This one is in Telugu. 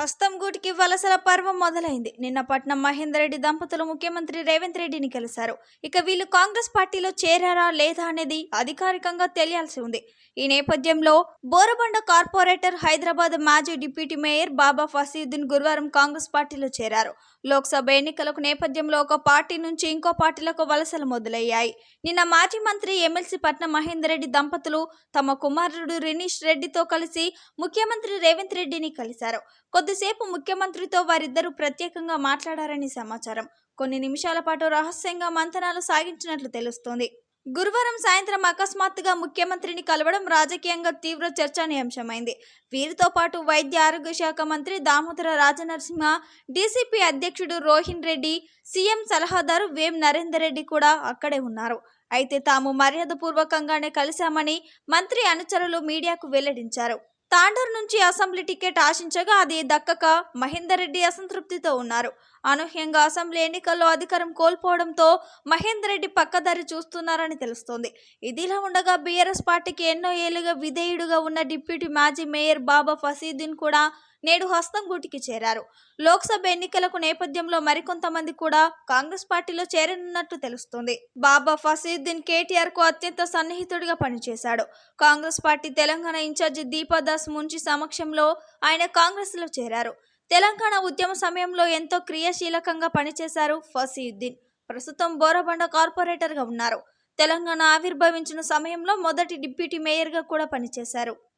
హస్తం గూటికి వలసల పర్వం మొదలైంది. నిన్న పట్నం మహేందర్ రెడ్డి దంపతులు ముఖ్యమంత్రి రేవంత్ రెడ్డిని కలిశారు. ఇక వీళ్ళు కాంగ్రెస్ పార్టీలో చేరారా లేదా అనేది అధికారికంగా తెలియాల్సి ఉంది. ఈ నేపథ్యంలో బోరబండ కార్పొరేటర్ హైదరాబాద్ మాజీ డిప్యూటీ మేయర్ బాబా ఫసీద్దీన్ గురువారం కాంగ్రెస్ పార్టీలో చేరారు. లోక్సభ ఎన్నికలకు నేపథ్యంలో ఒక పార్టీ నుంచి ఇంకో పార్టీలకు వలసలు మొదలయ్యాయి. నిన్న మాజీ మంత్రి ఎమ్మెల్సీ పట్నం మహేందర్ రెడ్డి దంపతులు తమ కుమారుడు రినీష్ రెడ్డితో కలిసి ముఖ్యమంత్రి రేవంత్ రెడ్డిని కలిశారు. కొద్ది కొద్దిసేపు ముఖ్యమంత్రితో వారిద్దరూ ప్రత్యేకంగా మాట్లాడారని సమాచారం. కొన్ని నిమిషాల పాటు రహస్యంగా మంతనాలు సాగించినట్లు తెలుస్తోంది. గురువారం సాయంత్రం అకస్మాత్తుగా ముఖ్యమంత్రిని కలవడం రాజకీయంగా తీవ్ర చర్చనీయాంశమైంది. వీరితో పాటు వైద్య ఆరోగ్య శాఖ మంత్రి దామోదర రాజనరసింహ డీసీపీ అధ్యక్షుడు రోహిన్ రెడ్డి సీఎం సలహాదారు వేం నరేందర్ రెడ్డి కూడా అక్కడే ఉన్నారు. అయితే తాము మర్యాదపూర్వకంగానే కలిశామని మంత్రి అనుచరులు మీడియాకు వెల్లడించారు. తాండర్ నుంచి అసెంబ్లీ టికెట్ ఆశించగా అది దక్కక మహేందర్ రెడ్డి అసంతృప్తితో ఉన్నారు. అనూహ్యంగా అసెంబ్లీ ఎన్నికల్లో అధికారం కోల్పోవడంతో మహేందర్ రెడ్డి పక్కదారి చూస్తున్నారని తెలుస్తోంది. ఇదిలా ఉండగా బీఆర్ఎస్ పార్టీకి ఎన్నో ఏళ్ళుగా విధేయుడుగా ఉన్న డిప్యూటీ మాజీ మేయర్ బాబా ఫసీద్దీన్ కూడా నేడు హస్తం గూటికి చేరారు. లోక్సభ ఎన్నికలకు నేపథ్యంలో మరికొంతమంది కూడా కాంగ్రెస్ పార్టీలో చేరనున్నట్టు తెలుస్తోంది. బాబా ఫసీద్దీన్ కేటీఆర్కు అత్యంత సన్నిహితుడిగా పనిచేశాడు. కాంగ్రెస్ పార్టీ తెలంగాణ ఇన్ఛార్జి దీపాదాస్ ముంచి సమక్షంలో ఆయన కాంగ్రెస్లో చేరారు. తెలంగాణ ఉద్యమ సమయంలో ఎంతో క్రియాశీలకంగా పనిచేశారు ఫసీయుద్దీన్ ప్రస్తుతం బోరబండ కార్పొరేటర్గా ఉన్నారు. తెలంగాణ ఆవిర్భవించిన సమయంలో మొదటి డిప్యూటీ మేయర్గా కూడా పనిచేశారు.